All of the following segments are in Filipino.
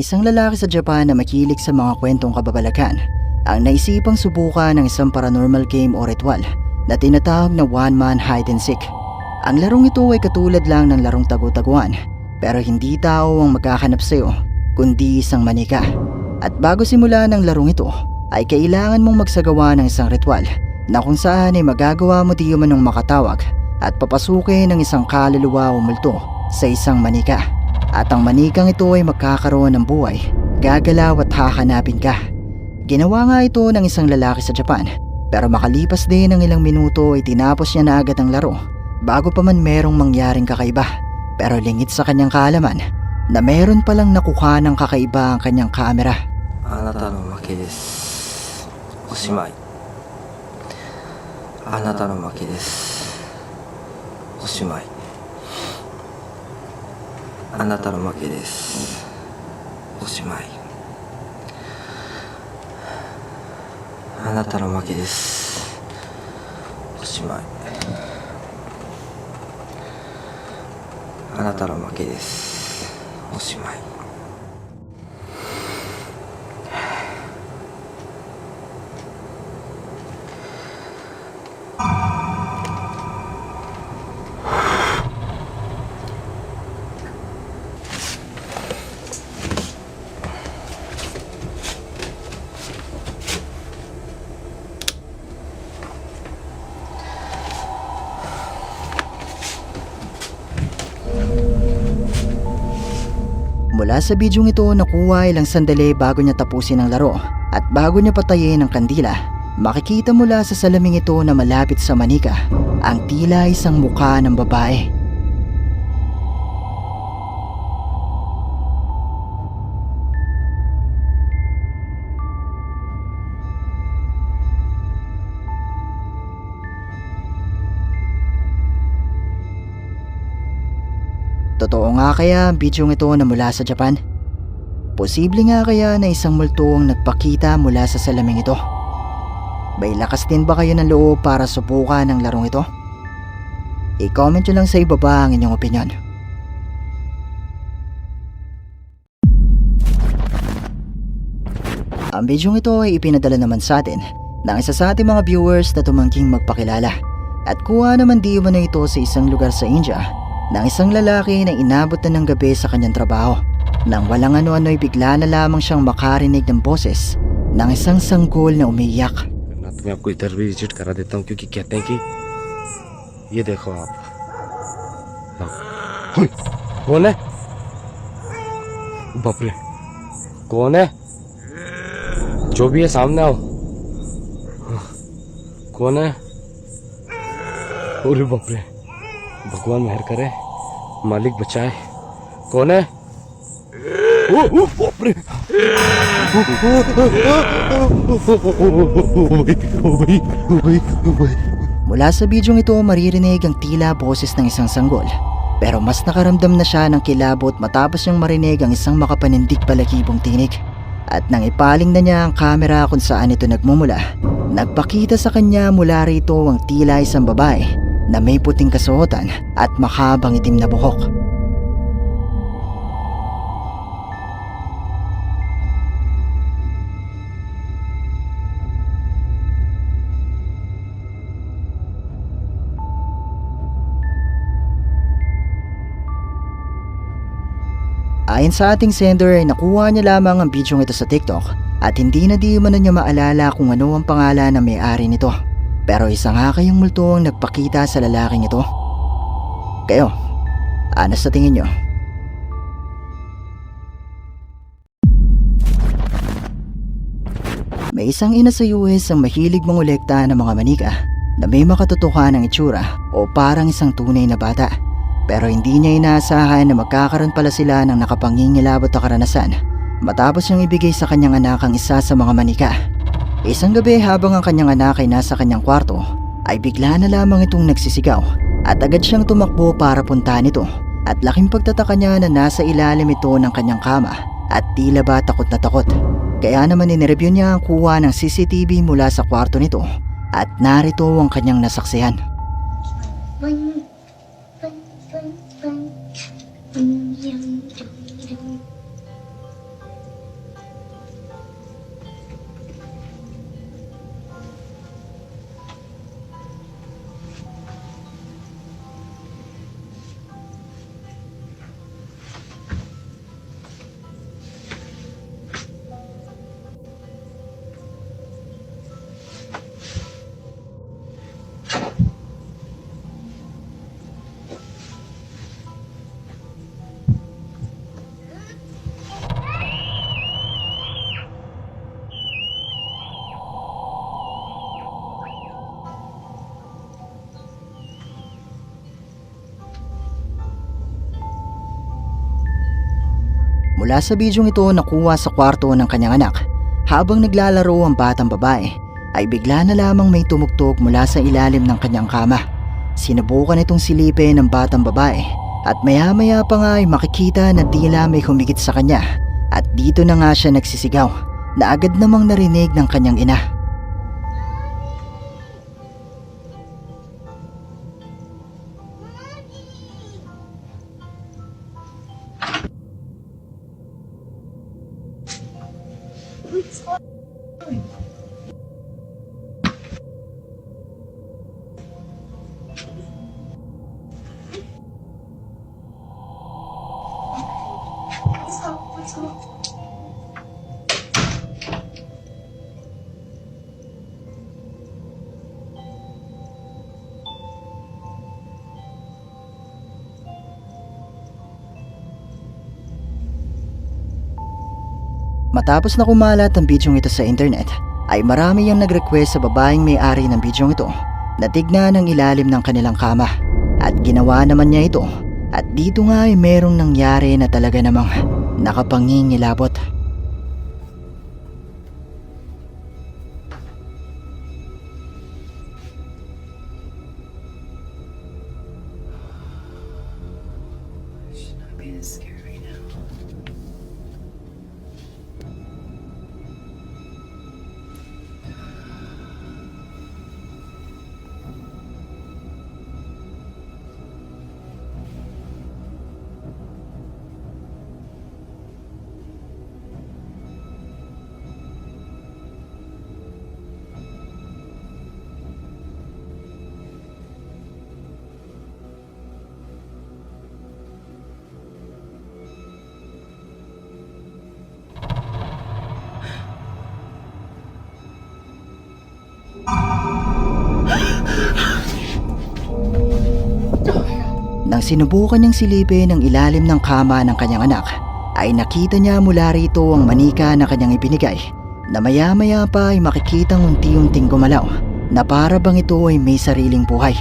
Isang lalaki sa Japan na makilig sa mga kwentong kababalakan ang naisipang subukan ng isang paranormal game o ritual na tinatawag na one-man hide and seek. Ang larong ito ay katulad lang ng larong tagu-taguan pero hindi tao ang magkakanap sa'yo kundi isang manika. At bago simula ng larong ito ay kailangan mong magsagawa ng isang ritual na kung saan ay magagawa mo di manong makatawag at papasukin ng isang kaluluwa o multo sa isang manika. At ang manikang ito ay magkakaroon ng buhay, gagalaw at hahanapin ka. Ginawa nga ito ng isang lalaki sa Japan, pero makalipas din ng ilang minuto ay tinapos niya na agad ang laro bago pa man merong mangyaring kakaiba. Pero lingit sa kanyang kaalaman na meron palang nakuha ng kakaiba ang kanyang kamera. Anata no maki desu. Oshimai. Anata no maki desu. Oshimai. あなたの負けです。おしまい。あなたの負けです。おしまい。あなたの負けです。おしまい。Mula sa bidyong ito nakuha ilang sandali bago niya tapusin ang laro at bago niya patayin ang kandila, makikita mula sa salaming ito na malapit sa manika ang tila isang mukha ng babae. Totoo nga kaya ang bidyong ito na mula sa Japan? Posible nga kaya na isang multo ang nagpakita mula sa salaming ito? May lakas din ba kayo ng loob para subukan ang larong ito? I-comment nyo lang sa ibaba ang inyong opinion. Ang bidyong ito ay ipinadala naman sa atin ng isa sa ating mga viewers na tumangking magpakilala at kuha naman di na ito sa isang lugar sa India ng isang lalaki na inabot na ng gabi sa kanyang trabaho. Nang walang ano-ano'y bigla na lamang siyang makarinig ng boses ng isang sanggol na umiyak. ना तो मैं आपको इधर भी विजिट करा देता हूँ क्योंकि कहते हैं कि ये देखो आप हाँ। हुई, कौन है बाप रे कौन है जो भी है सामने आओ हाँ, कौन है अरे बाप रे भगवान मेहर करे मालिक बचाए कौन है ओ, ओ, बाप रे ओ, ओ, ओ, भाई, ओ भाई, ओ भाई. Mula sa bidyong ito maririnig ang tila boses ng isang sanggol. Pero mas nakaramdam na siya ng kilabot matapos niyang marinig ang isang makapanindig balakibong tinig. At nang ipaling na niya ang kamera kung saan ito nagmumula, nagpakita sa kanya mula rito ang tila isang babae na may puting kasuotan at makabang itim na buhok. Ayon sa ating sender ay nakuha niya lamang ang bidyong ito sa TikTok at hindi na di man niya maalala kung ano ang pangalan ng may-ari nito. Pero isa nga kayong multo ang nagpakita sa lalaking ito. Kayo, ano sa tingin nyo? May isang ina sa US ang mahilig mangolekta ng mga manika na may makatotohanan ng itsura o parang isang tunay na bata. Pero hindi niya inaasahan na magkakaroon pala sila ng nakapangingilabot na karanasan matapos niyang ibigay sa kanyang anak ang isa sa mga manika. Isang gabi habang ang kanyang anak ay nasa kanyang kwarto ay bigla na lamang itong nagsisigaw at agad siyang tumakbo para puntahan ito at laking pagtataka niya na nasa ilalim ito ng kanyang kama at tila ba takot na takot. Kaya naman inireview niya ang kuha ng CCTV mula sa kwarto nito at narito ang kanyang nasaksihan. Vâng, Mula sa bidyong ito nakuha sa kwarto ng kanyang anak, habang naglalaro ang batang babae, ay bigla na lamang may tumugtog mula sa ilalim ng kanyang kama. Sinubukan itong silipin ng batang babae at maya maya pa nga ay makikita na tila may humigit sa kanya at dito na nga siya nagsisigaw na agad namang narinig ng kanyang ina. Matapos na kumalat ang bidyong ito sa internet, ay marami ang nag-request sa babaeng may-ari ng bidyong ito na tignan ang ilalim ng kanilang kama. At ginawa naman niya ito. At dito nga ay merong nangyari na talaga namang nakapangingilabot. Sinubukan niyang silipin ang ilalim ng kama ng kanyang anak, ay nakita niya mula rito ang manika na kanyang ibinigay na maya-maya pa ay makikitang unti-unting gumalaw na para bang ito ay may sariling buhay.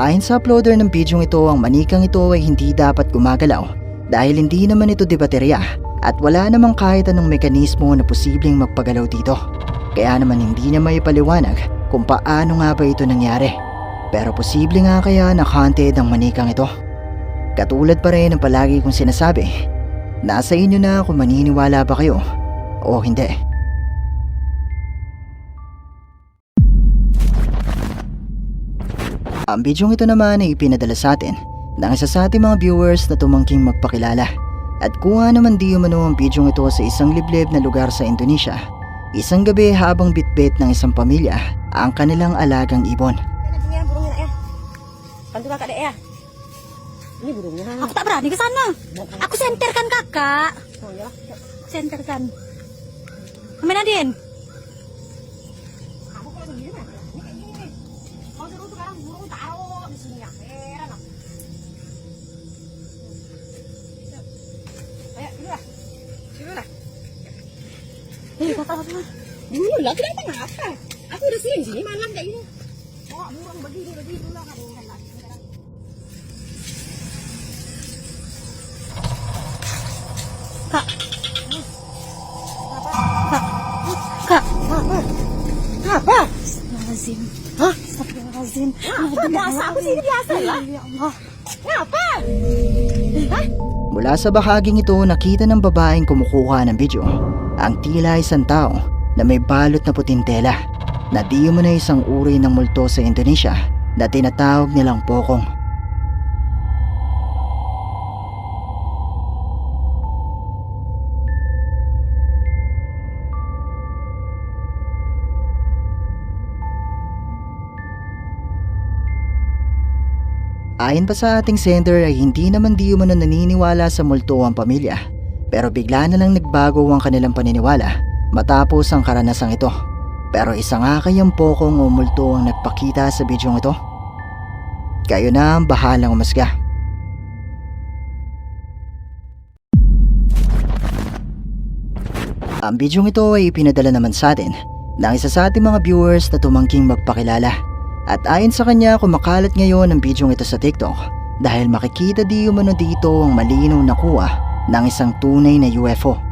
Ayon sa uploader ng bidyong ito, ang manikang ito ay hindi dapat gumagalaw dahil hindi naman ito di baterya at wala namang kahit anong mekanismo na posibleng magpagalaw dito. Kaya naman hindi niya may paliwanag kung paano nga ba ito nangyari. Pero posible nga kaya na haunted ang manikang ito. Katulad pa rin ng palagi kong sinasabi, nasa inyo na kung maniniwala ba kayo o hindi. Ang bidyong ito naman ay ipinadala sa atin ng isa sa ating mga viewers na tumangking magpakilala. At kuha naman di umano ang bidyong ito sa isang liblib na lugar sa Indonesia. Isang gabi habang bitbit ng isang pamilya ang kanilang alagang ibon. Ini ya burungnya. Aku tak berani ke sana. Aku senterkan kakak. Oh ya. Senterkan. Kamu Nadine. Kakak. Dulu lah, kenapa ngapa? Aku udah sini sini malam kayak gini. Bawa burung begini begini dulu kan. Kak. Kak. Kak. Apa? Apa? Astagfirullahaladzim. Hah? Astagfirullahaladzim. Apa? Biasa aku sih biasa lah. Ya Allah. Apa? Hah? Mula sa bahaging ito nakita ng babaeng kumukuha ng video ang tila isang tao na may balot na puting tela na di mo na isang uri ng multo sa Indonesia na tinatawag nilang pokong. Ayon pa sa ating sender ay hindi naman di umano naniniwala sa multo ang pamilya. Pero bigla na lang nagbago ang kanilang paniniwala matapos ang karanasang ito. Pero isa nga kayang pokong o multo ang nagpakita sa bidyong ito. Kayo na ang bahalang umasga. Ang bidyong ito ay ipinadala naman sa atin ng isa sa ating mga viewers na tumangking magpakilala. At ayon sa kanya kumakalat ngayon ang bidyong ito sa TikTok dahil makikita di umano dito ang malinaw na kuha ng isang tunay na UFO.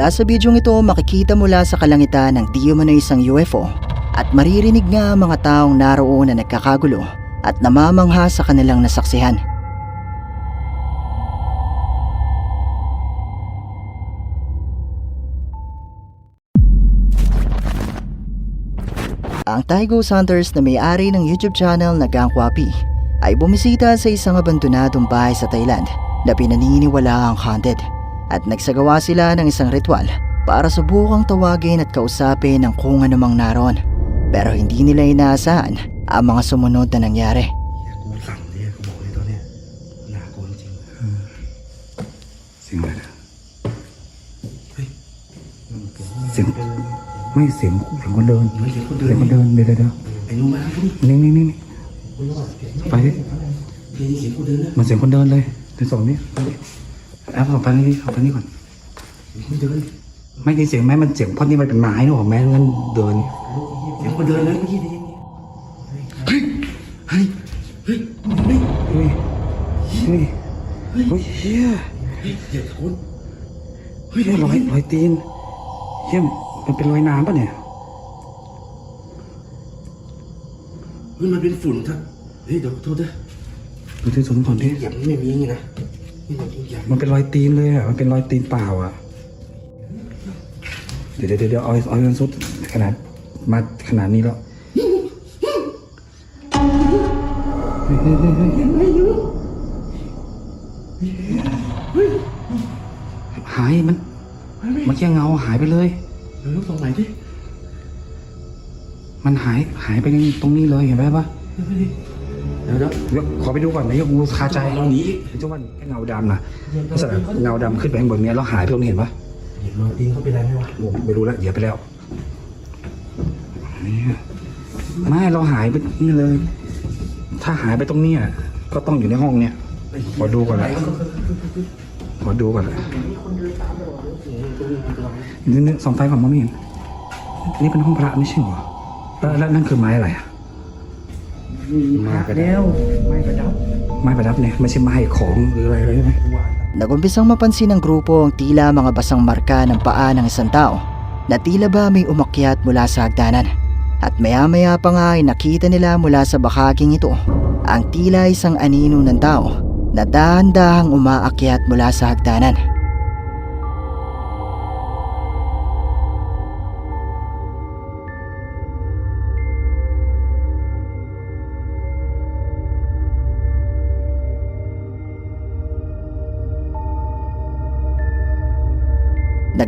Mula sa bidyong ito makikita mula sa kalangitan ng di umano isang UFO at maririnig nga ang mga taong naroon na nagkakagulo at namamangha sa kanilang nasaksihan. Ang Taigo Hunters na may-ari ng YouTube channel na Gangwapi ay bumisita sa isang abandonadong bahay sa Thailand na pinaniniwala ang haunted at nagsagawa sila ng isang ritual para subukang tawagin at kausapin ang kung anumang naroon. Pero hindi nila inaasahan ang mga sumunod na nangyari. กูสั่งเนี่ยกูบอกเลยตอนเนี้ยน่ากลัวจริงเสียงอะไรนะเฮ้ยเสียงไม่เสียงเสียงคนเดินเสียงคนเดินเสียงคนเดินเดี๋ยวเดี๋ยวเดี๋ยวไอ้นู้มานี่นี่นี่นี่ไปดิมันเสียงคน แอปเอาไปนี่เอาไปนี่ก่อนไม่เดินไม่ได้เสียงแม้มันเสียงเพราะนี่มันเป็นไม้นะผมแม้งั้นเดินเสียงคนเดินเลยเมื่อกี้ได้ยินเฮ้ยเฮ้ยเฮ้ยเฮ้ยเฮ้ยเฮ้ยเฮ้ยเฮียเฮ้ยเดี๋ยวคุณเฮ้ยรอยรอยตีนเฮียมันเป็นรอยน้ำปะเนี่ยเฮ้ยมันเป็นฝุ่นครับเฮ้ยเดี๋ยวขอโทษด้วยดูที่สมก่อนดิเหยียบไม่มีอย่างงี้นะนี่ มันเป็นรอยตีนเลยอะ มันเป็นรอยตีนเปล่าอะ เดี๋ยวเดี๋ยวเดี๋ยวเอาเอาเงินสุดขนาดมาขนาดนี้แล้วหายมันมันแค่เงาหายไปเลยเดี๋ยวตรงไหนดิ มันหายหายไปตรงนี้เลยเห็นไหมปะ ดี๋ยวเดี๋ยวเดี๋ยวขอไปดูก่อนนะยกงูคาใจเราหนีอีกเจ้าวันแค่เงาดำนะลักษณะเงาดำขึ้นไปข้างบนเนี้ยแล้วหายไปตรงนี้เห็นปะเหยียบรอยตีนเขาเป็นไรไหมวะโอ้ไม่รู้แล้วเหยียบไปแล้วเนี่ยไม่เราหายไปนี่เลย ถ้าหายไปตรงเนี้ยก็ต้องอยู่ในห้องเนี้ยขอดูก่อนนะขอดูก่อนนะนี่นี่ส่องไฟก่อนมองไม่เห็นนี่เป็นห้องพระไม่ใช่เหรอแล้วแล้วนั่นคือไม้อะไรอะไม้ประดับไม้ประดับไม้ประดับเนี่ยไม่ใช่ไม้ของหรืออะไรเลยใช่ไหม Nagumpisang mapansin ng grupo ang tila mga basang marka ng paa ng isang tao na tila ba may umakyat mula sa hagdanan. At maya-maya pa nga ay nakita nila mula sa bahaging ito ang tila isang anino ng tao na dahan-dahang umaakyat mula sa hagdanan.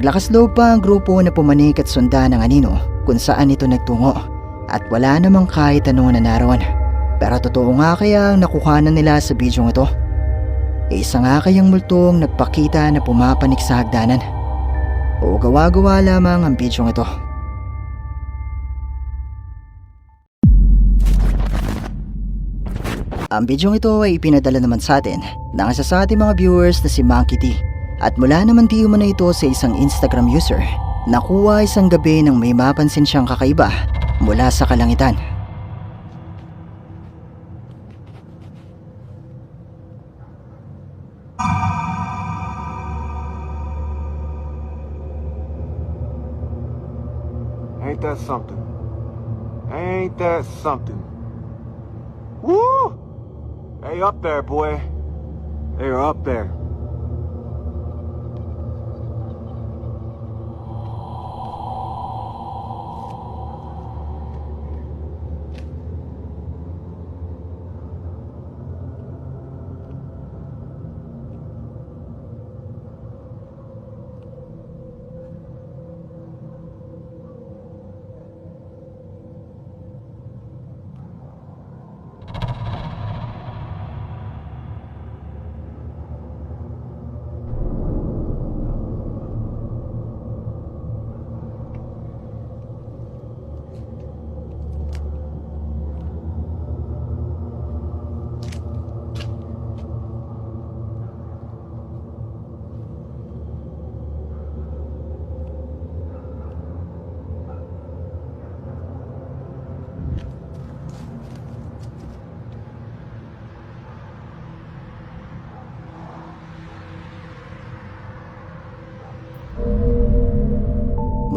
Naglakas loob pa ang grupo na pumanik at sundan ng anino kung saan ito nagtungo at wala namang kahit anong na. Pero totoo nga kaya ang nakuhanan nila sa bidyong ito. Isa nga kayang multong nagpakita na pumapanik sa hagdanan. O gawa-gawa lamang ang bidyong ito. Ang bidyong ito ay ipinadala naman sa atin ng isa sa ating mga viewers na si Monkey D. At mula naman di umano ito sa isang Instagram user, nakuha isang gabi nang may mapansin siyang kakaiba mula sa kalangitan. Ain't that something? Ain't that something? Woo! Hey, up there, boy. They're up there.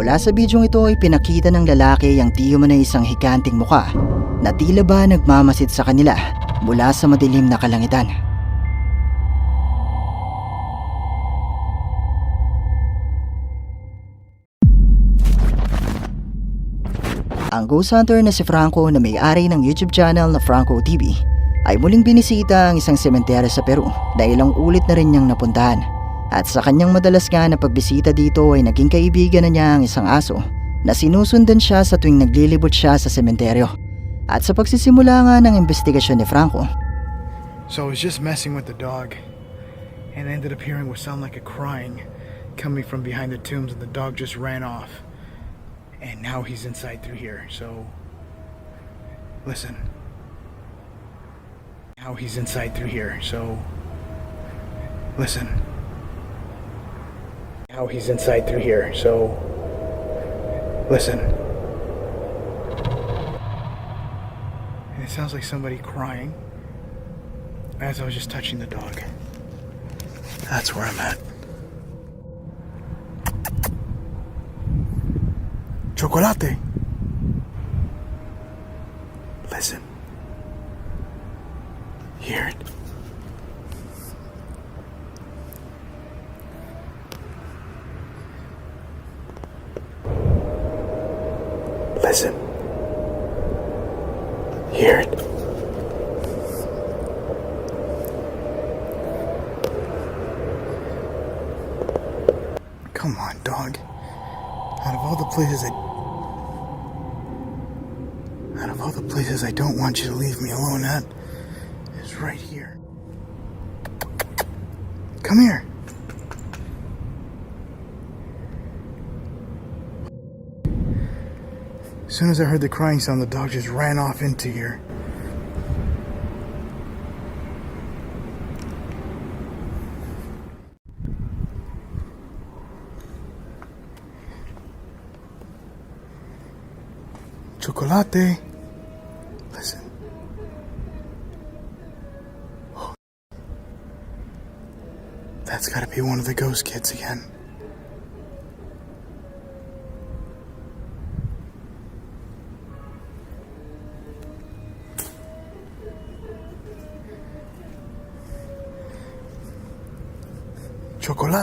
Mula sa bidyong ito ay pinakita ng lalaki ang tiyo na isang hikanting muka na tila ba nagmamasid sa kanila mula sa madilim na kalangitan. Ang ghost hunter na si Franco na may-ari ng YouTube channel na Franco TV ay muling binisita ang isang sementeryo sa Peru na ilang ulit na rin niyang napuntahan. At sa kanyang madalas nga na pagbisita dito ay naging kaibigan na niya ang isang aso na sinusundan siya sa tuwing naglilibot siya sa sementeryo. At sa pagsisimula nga ng investigasyon ni Franco, So I was just messing with the dog and ended up hearing what sounded like a crying coming from behind the tombs and the dog just ran off. And now he's inside through here. So listen. Now he's inside through here. So listen. Now he's inside through here. So listen. It sounds like somebody crying as I was just touching the dog. That's where I'm at. Chocolate. Listen. Hear it. Listen. Hear it. Come on, dog. Out of all the places I. Out of all the places I don't want you to leave me alone at, is right here. Come here. As soon as I heard the crying sound, the dog just ran off into here. Chocolate. Listen. Oh. That's gotta be one of the ghost kids again. Chocolate.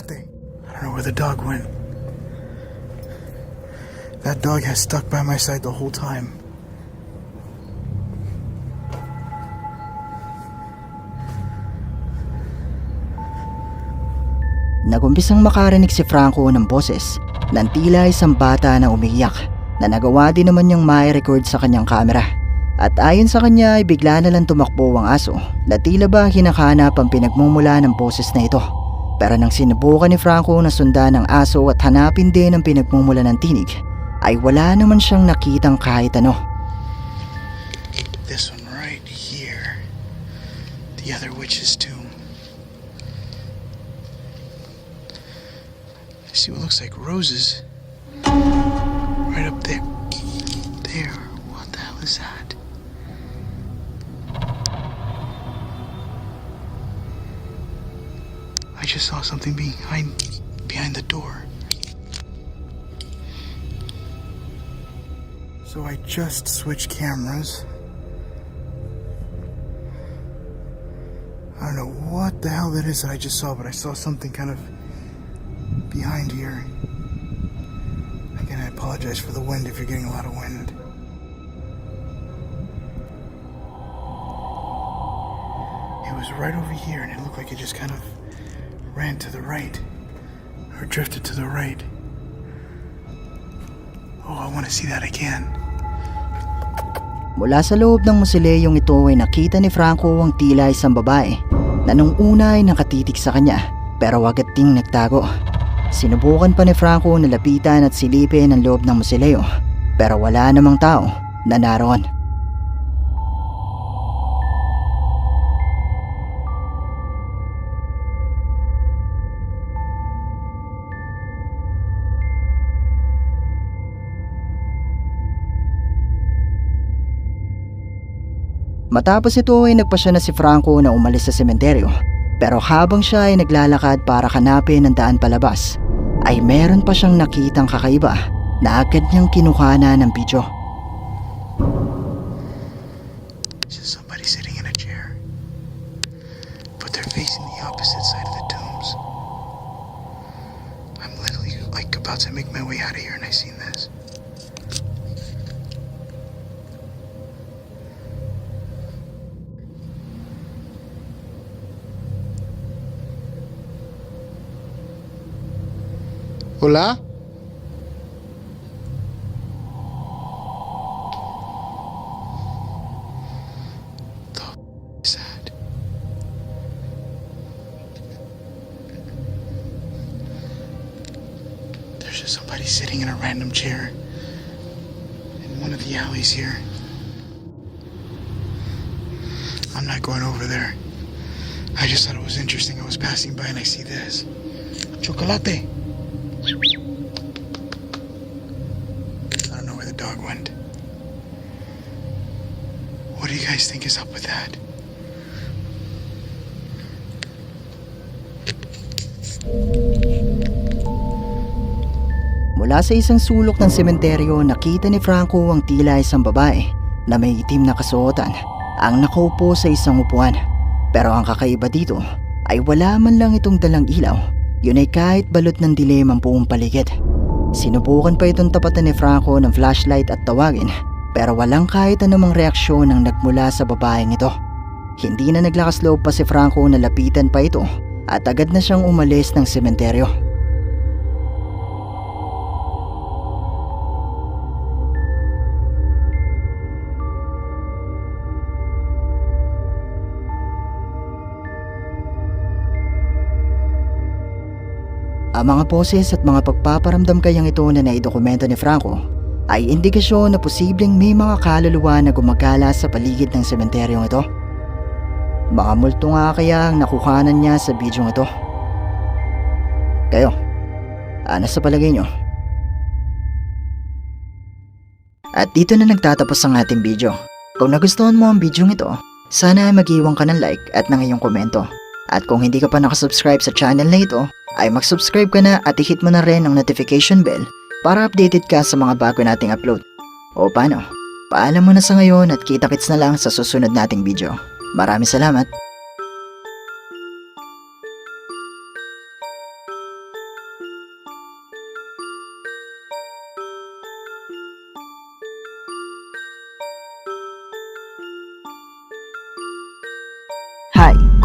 I don't know where the dog went. That dog has stuck by my side the whole time. Nagumpisang makarinig si Franco ng boses ng tila isang bata na umiiyak na nagawa din naman niyang mai-record sa kanyang kamera. At ayon sa kanya ay bigla na lang tumakbo ang aso na tila ba hinahanap ang pinagmumula ng boses na ito. Pero nang sinubukan ni Franco na sundan ang aso at hanapin din ang pinagmumula ng tinig, ay wala naman siyang nakitang kahit ano. This one right here. The other witch's tomb. I see what looks like roses. Right up there. There. What the hell is that? I just saw something behind behind the door. So I just switched cameras. I don't know what the hell that is that I just saw, but I saw something kind of behind here. Again, I apologize for the wind if you're getting a lot of wind. It was right over here, and it looked like it just kind of ran to the right, or drifted to the right. Oh, I want to see that again. Mula sa loob ng musileyong ito ay nakita ni Franco ang tila isang babae na nung una ay nakatitig sa kanya pero agad ding nagtago. Sinubukan pa ni Franco na lapitan at silipin ang loob ng musileo pero wala namang tao na naroon. Matapos ito ay nagpasya na si Franco na umalis sa sementeryo. Pero habang siya ay naglalakad para hanapin ang daan palabas, ay meron pa siyang nakitang kakaiba na agad niyang kinuha na ng video. Somebody sitting in a chair, but they're facing the opposite side of the tombs. I'm literally like about to make my way out of here, and I seen this. Hola? There's just somebody sitting in a random chair in one of the alleys here. I'm not going over there. I just thought it was interesting. I was passing by and I see this. Chocolate. I don't know where the dog went. What do you guys think is up with that? Mula sa isang sulok ng sementeryo, nakita ni Franco ang tila isang babae na may itim na kasuotan ang nakaupo sa isang upuan. Pero ang kakaiba dito ay wala man lang itong dalang ilaw. Yun ay kahit balot ng dilim ang buong paligid. Sinubukan pa itong tapatan ni Franco ng flashlight at tawagin pero walang kahit anumang reaksyon ang nagmula sa babaeng ito. Hindi na naglakas loob pa si Franco na lapitan pa ito at agad na siyang umalis ng sementeryo. Ang mga poses at mga pagpaparamdam kayang ito na naidokumento ni Franco ay indikasyon na posibleng may mga kaluluwa na gumagala sa paligid ng sementeryong ito. Mga multo nga kaya ang nakuhanan niya sa bidyong ito. Kayo, ano sa palagay nyo? At dito na nagtatapos ang ating video. Kung nagustuhan mo ang bidyong ito, sana ay mag-iwan ka ng like at ng iyong komento. At kung hindi ka pa nakasubscribe sa channel na ito, ay mag-subscribe ka na at i-hit mo na rin ang notification bell para updated ka sa mga bago nating upload. O paano? Paalam mo na sa ngayon at kita-kits na lang sa susunod nating video. Maraming salamat!